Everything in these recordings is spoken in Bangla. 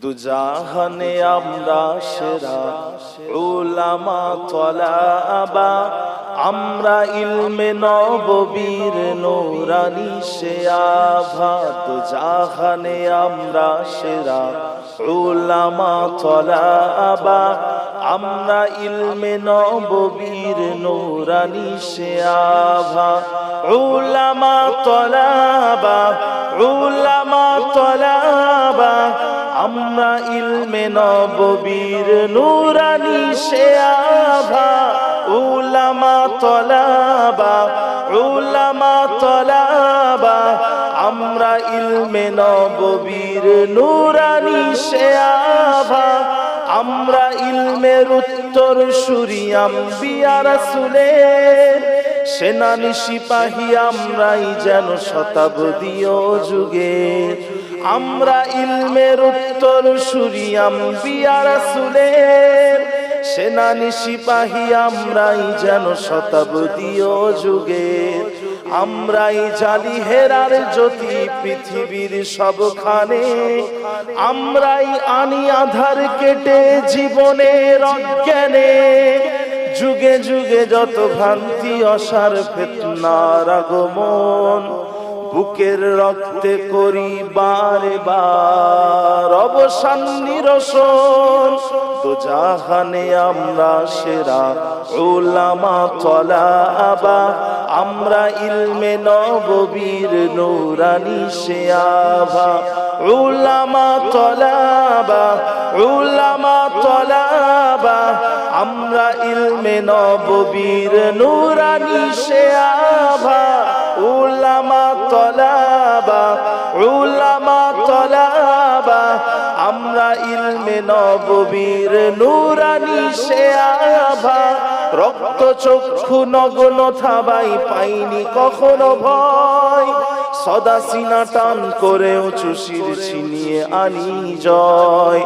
দুজাহানে আমরা সেরা উলামা তলাবা, আমরা ইলমে নববীর নোরানি সে আভা দুজাহানে আমরা সেরা উলামা তলাবা, আমরা ইলমে নববীর নোরানি সে আভা উলামা তলাবা উলামা তলাবা আমরা ইলমে নববীর নুরানি আভা, উলামা তলাবা উলামা তলাবা। আমরা ইলমে নববীর নুরানি আভা, আমরা ইলমের উত্তর সুরিয়াম বিয়ার সুলের সেনানি সিপাহী আমরাই যেন শতাব্দীয় যুগে আমরা ইলমের উত্তর সুরিয়াম বিয়ার সুলের সেনানি সিপাহী আমরাই যেন শতাব্দীয় যুগের। আমরাই জালি হেরার জ্যোতি পৃথিবীর সবখানে। আমরাই আনি আধার কেটে জীবনের অজ্ঞানে। যুগে যুগে যত ভ্রান্তি, অসার, ফেতনার আগমন বুকের রক্তে করি বারে বার অবসান নিরসন। তো জাহানে আমরা সেরা ওলামা তলা আবা আমরা ইলমে নববীর নৌরানি সে আভা উলামা তলাবা উলামা তলাবা, আমরা ইলমে নববীর নূরানি সে আভা উলামা তলাবা উলামা তলাবা, আমরা ইলমে নববীর নূরানি সে আভা, রক্ত চক্ষু নগ্ন থাবাই পাইনি কখনো ভয়, সদা সিনা টান করে উঁচু শির ছিনিয়ে আনি জয়,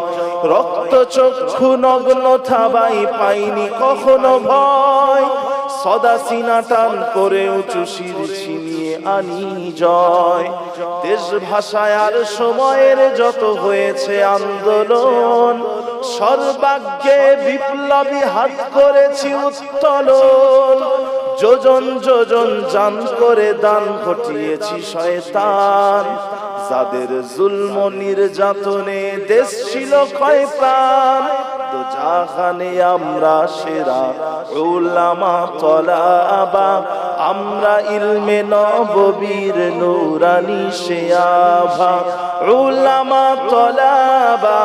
রক্ত চক্ষু নগ্ন থাবাই পাইনি কখনো ভয় সদা সিনা টান করে উঁচু শির ছিনিয়ে আনি জয়। দেশ ভাষায় আর সময়ের যত হয়েছে আন্দোলন, সর্বাগ্যে বিপ্লবী হাত করেছি উত্তোলন। যোজন যোজন জান করে দান ঘটিয়েছি শয়তান। যাদের জুলম নির্যাতনে দেশ ছিল ক্ষয় প্রাণ জাহানে আমরা সেরা উলামা তলাবা, আমরা ইলমে নববীর নূরানি আভা উলামা তলাবা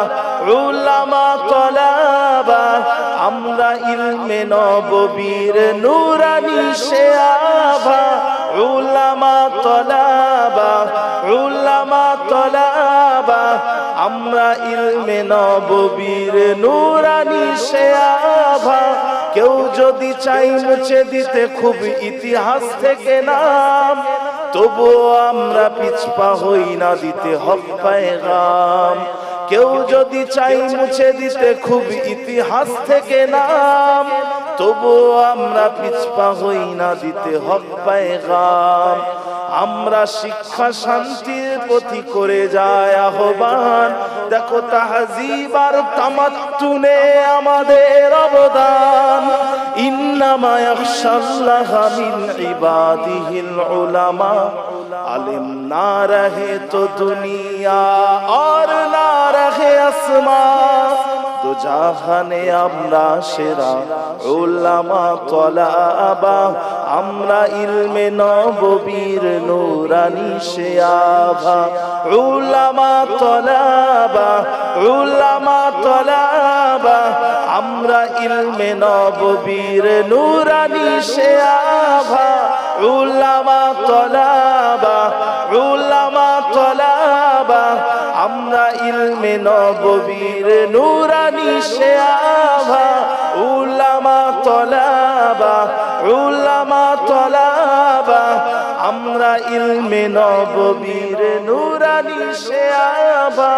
উলামা তলাবা, আমরা ইলমে নববীর নূরানি আভা উলামা তলাবা আমরা ইলমে নববীর নূরানি সে আভা। কেউ যদি চাই মুছে দিতে খুব ইতিহাস থেকে নাম তবু আমরা পিছপা হই না দিতে হক পায়গাম। কেউ যদি চাই মুছে দিতে খুব ইতিহাস থেকে নাম, তবুও আমরা পিছপা হই না দিতে হক পায়গাম। আমরা শিক্ষা শান্তির প্রতি করে যায় আহ্বান। দেখো তাহাজিব আর তামাত্তুনে আমাদের অবদান। ইন্নামা উলামা। আলিম না রহে তো দুনিয়া, আর না রহে আসমা। তো জাহানে আমরা সেরা উলামা তলাবা, আমরা ইলমে নববীর নূরানি সে আভা উলামা তলাবা উলামা তলাবা, আমরা ইলমে নববীর নূরানি সে আভা উলামা তলাবা উলামা তলাবা আমরা ইলমে নববীর নুরানি সে আভা উলামা তলাবা উলামা তলাবা। আমরা ইলমে নববীর নুরানি সে আভা